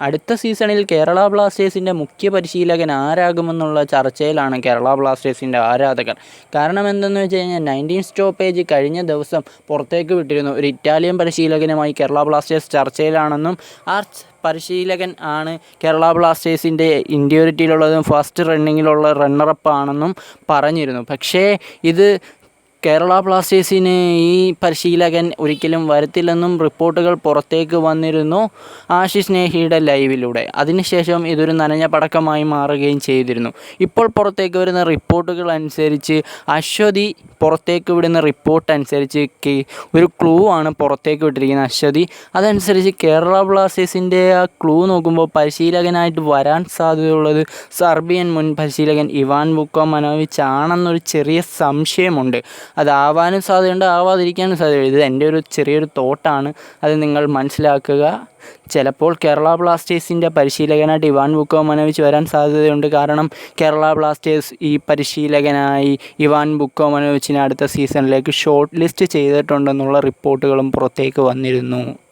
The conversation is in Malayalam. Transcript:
അടുത്ത സീസണിൽ കേരള ബ്ലാസ്റ്റേഴ്സിന്റെ മുഖ്യ പരിശീലകൻ ആരാകുമെന്നുള്ള ചർച്ചയിലാണ് കേരള ബ്ലാസ്റ്റേഴ്സിന്റെ ആരാധകർ. കാരണം എന്തെന്ന് വെച്ച് കഴിഞ്ഞാൽ നയന്റീൻ സ്റ്റോപ്പേജ് കഴിഞ്ഞ ദിവസം പുറത്തേക്ക് വിട്ടിരുന്നു. ഒരു ഇറ്റാലിയൻ പരിശീലകനുമായി കേരള ബ്ലാസ്റ്റേഴ്സ് ചർച്ചയിലാണെന്നും ആ പരിശീലകൻ ആണ് കേരള ബ്ലാസ്റ്റേഴ്സിന്റെ ഇൻഡ്യൂരിറ്റിയിലുള്ളതും ഫസ്റ്റ് റണ്ണിങ്ങിലുള്ള റണ്ണറപ്പ് ആണെന്നും പറഞ്ഞിരുന്നു. പക്ഷേ ഇത് കേരള ബ്ലാസ്റ്റേഴ്സിന് ഈ പരിശീലകൻ ഒരിക്കലും വരത്തില്ലെന്നും റിപ്പോർട്ടുകൾ പുറത്തേക്ക് വന്നിരുന്നു ആശിഷ് നേഹിയുടെ ലൈവിലൂടെ. അതിനുശേഷം ഇതൊരു നനഞ്ഞ പടക്കമായി മാറുകയും ചെയ്തിരുന്നു. ഇപ്പോൾ പുറത്തേക്ക് വരുന്ന റിപ്പോർട്ടുകൾ അനുസരിച്ച് അശ്വതി പുറത്തേക്ക് വിടുന്ന റിപ്പോർട്ട് അനുസരിച്ച് ഒരു ക്ലൂ ആണ് പുറത്തേക്ക് വിട്ടിരിക്കുന്നത് അശ്വതി. അതനുസരിച്ച് കേരള ബ്ലാസ്റ്റേഴ്സിന്റെ ആ ക്ലൂ നോക്കുമ്പോൾ പരിശീലകനായിട്ട് വരാൻ സാധ്യതയുള്ളത് സർബിയൻ മുൻ പരിശീലകൻ ഇവാൻ ബുക്കോ മനോവിച്ച് ആണെന്നൊരു ചെറിയ സംശയമുണ്ട്. അതാവാനും സാധ്യതയുണ്ട് ആവാതിരിക്കാനും സാധ്യതയുണ്ട്. ഇത് എന്റെ ഒരു ചെറിയൊരു തോട്ടാണ്. അത് നിങ്ങൾ മനസ്സിലാക്കുക. ചിലപ്പോൾ കേരള ബ്ലാസ്റ്റേഴ്സിന്റെ പരിശീലകനായിട്ട് ഇവാൻ ബുക്കോ മനോവിച്ച് വരാൻ സാധ്യതയുണ്ട്. കാരണം കേരള ബ്ലാസ്റ്റേഴ്സ് ഈ പരിശീലകനായി ഇവാൻ ബുക്കോ മനോവിച്ചിനെ അടുത്ത സീസണിലേക്ക് ഷോർട്ട് ലിസ്റ്റ് ചെയ്തിട്ടുണ്ടെന്നുള്ള റിപ്പോർട്ടുകളും പുറത്തേക്ക് വന്നിരുന്നു.